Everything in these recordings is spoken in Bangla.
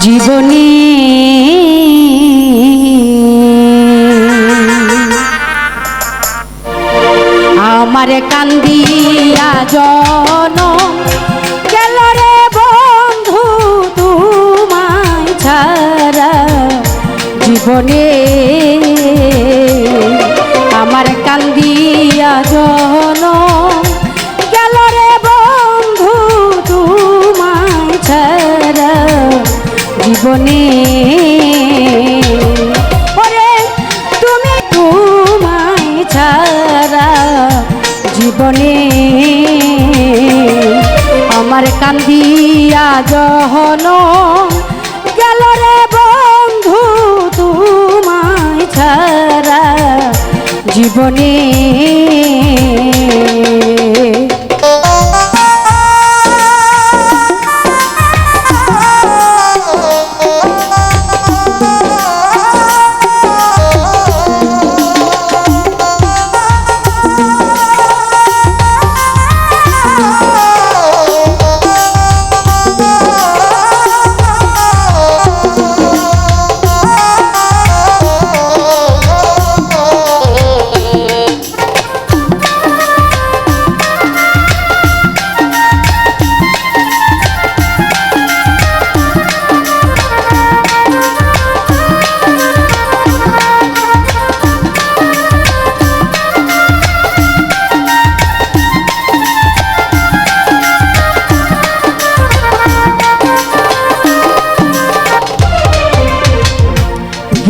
জীবনী আমার কান্দিয়া জনম জীবনে আমার কান্দিয়া জনম গেল রে বন্ধু তোমায় ছাড়া জীবনে। ওরে, তুমি তোমায় ছাড়া জীবনে। আমার কান্দিয়া জহন জীবনে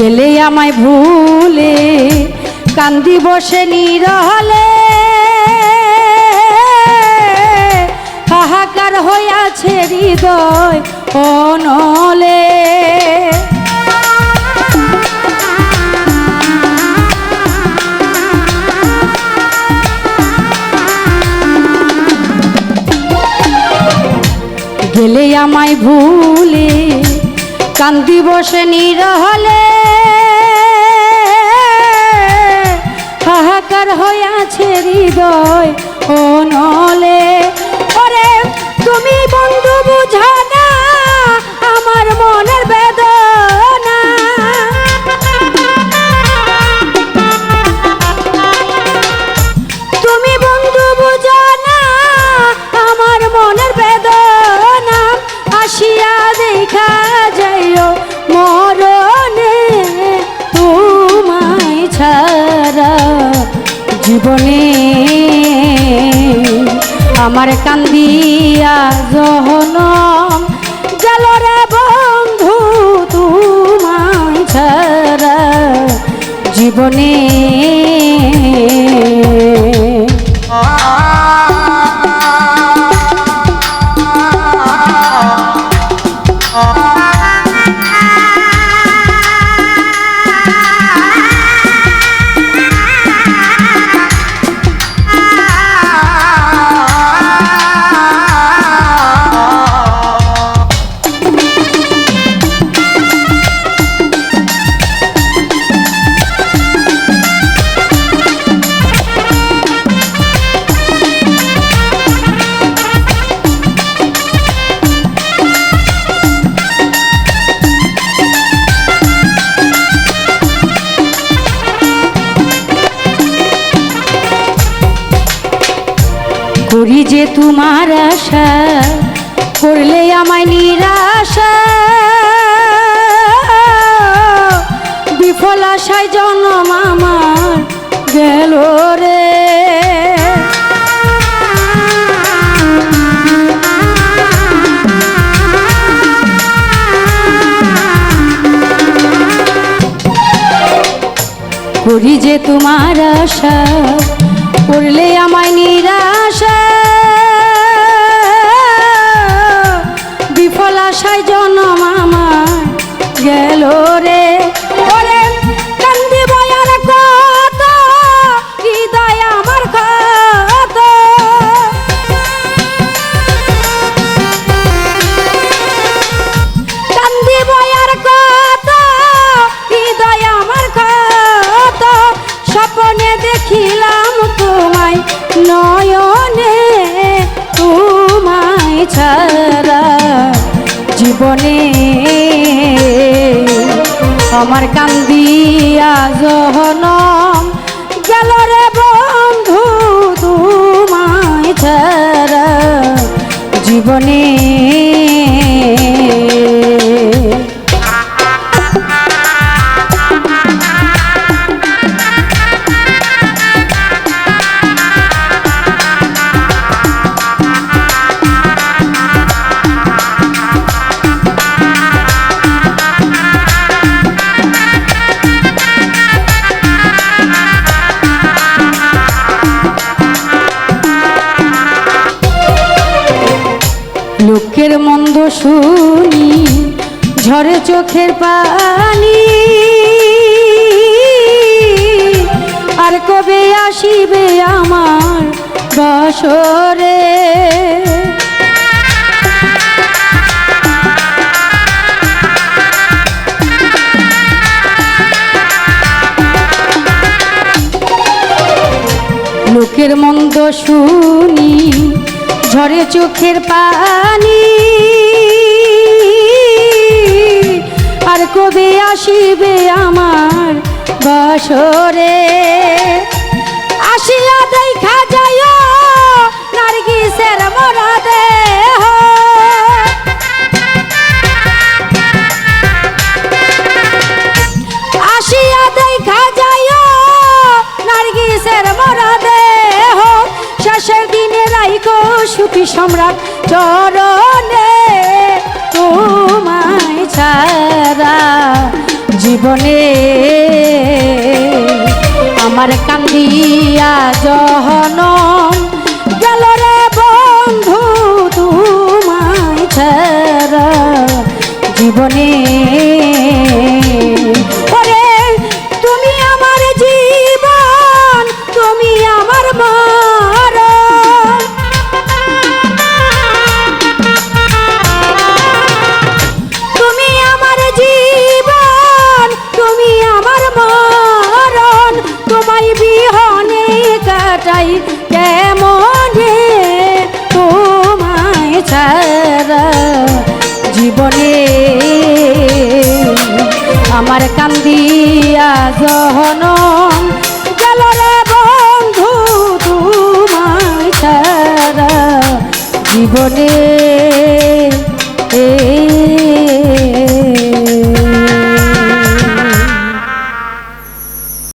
গেলে আমায় ভুলে কান্দি বসে নিরহলে হাহাকার হইয়াছে হৃদয় অনলে। গেলে আমায় ভুলে কান্দি বসে নিরহলে জীবনে আমার কান্দিয়া জহন গেল রে বন্ধু তোমার জীবনে করি যে তোমার আশা, করলে আমায় নিরাশা। বিফল আশায় জন্ম আমার গেল রে। করি যে তোমার আশা, করলে আমায় নিরাশা। জীবনে। আমার কান্দিয়া জহনম গেল রে বন্ধু তোমায় ছাড়া। জীবনে লোকের মন্দ শুনি ঝরে চোখের পানি। আর কবে আসিবে আমার বসরে? লোকের মন্দ শুনি ঝরে চোখের পানি। আর কবে আসিবে আমার বসরে? সুখী সম্রাট চরণে তোমায় ছাড়া জীবনে আমার কান্দিয়া জহনম গেল রে বন্ধু, তোমায় ছাড়া জীবনে। তুমি আমার জীবন, তুমি আমার মরণ আমার কান্দিয়া জহনম গেল বন্ধু তোমার জীবনে